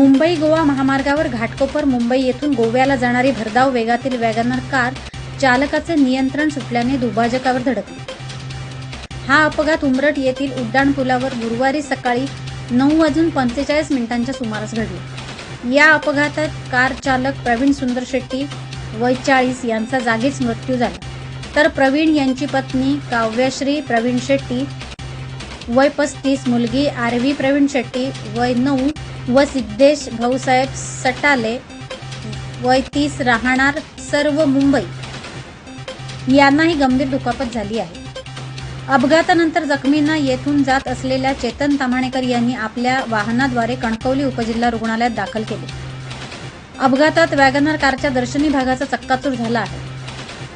मुंबई गोवा महामार्गावर घाटकोपर मुंबई येथून गोव्याला जाणारी भरधाव वेगातील वॅगनर कार चालकाचे नियंत्रण सुटल्याने दुभाजकावर धडकली हा अपघात उमरट येथील उड्डाण पुलावर गुरुवारी सकाळी नऊ वाजून पंचेचाळीस मिनिटांच्या सुमारास घडला. या अपघातात कार चालक प्रवीण सुंदर शेट्टी वय चाळीस यांचा जागीच मृत्यू झाला. तर प्रवीण यांची पत्नी काव्यश्री प्रवीण शेट्टी वय पस्तीस मुलगी आरवी प्रवीण शेट्टी वय नऊ व सिद्धेश भाऊसाहेब सटाले वय तीस राहणार सर्व मुंबई. यांनाही गंभीर दुखापत झाली आहे. अपघातानंतर जखमींना येथून जात असलेल्या चेतन तामाणेकर यांनी आपल्या वाहनाद्वारे कणकवली उपजिल्हा रुग्णालयात दाखल केले. अपघातात वॅगनर कारच्या दर्शनी भागाचा चक्काचूर झाला आहे.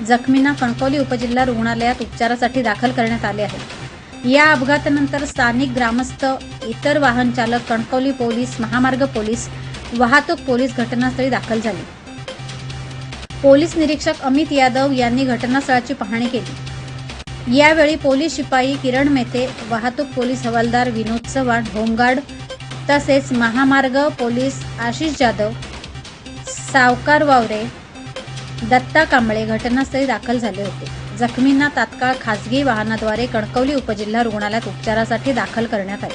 जखमींना कणकवली उपजिल्हा रुग्णालयात उपचारासाठी दाखल करण्यात आले आहे. या अपघातानंतर स्थानिक ग्रामस्थ इतर वाहन चालक कणकवली पोलीस महामार्ग पोलीस वाहतूक पोलीस घटनास्थळी दाखल झाले. पोलीस निरीक्षक अमित यादव यांनी घटनास्थळाची पाहणी केली. यावेळी पोलीस शिपाई किरण मेते वाहतूक पोलीस हवालदार विनोद चव्हाण होमगार्ड तसेच महामार्ग पोलीस आशिष जाधव सावकार वावरे दत्ता कांबळे घटनास्थळी दाखल झाले होते. जखमींना तात्काळ खासगी वाहनाद्वारे कणकवली उपजिल्हा रुग्णालयात उपचारासाठी दाखल करण्यात आले.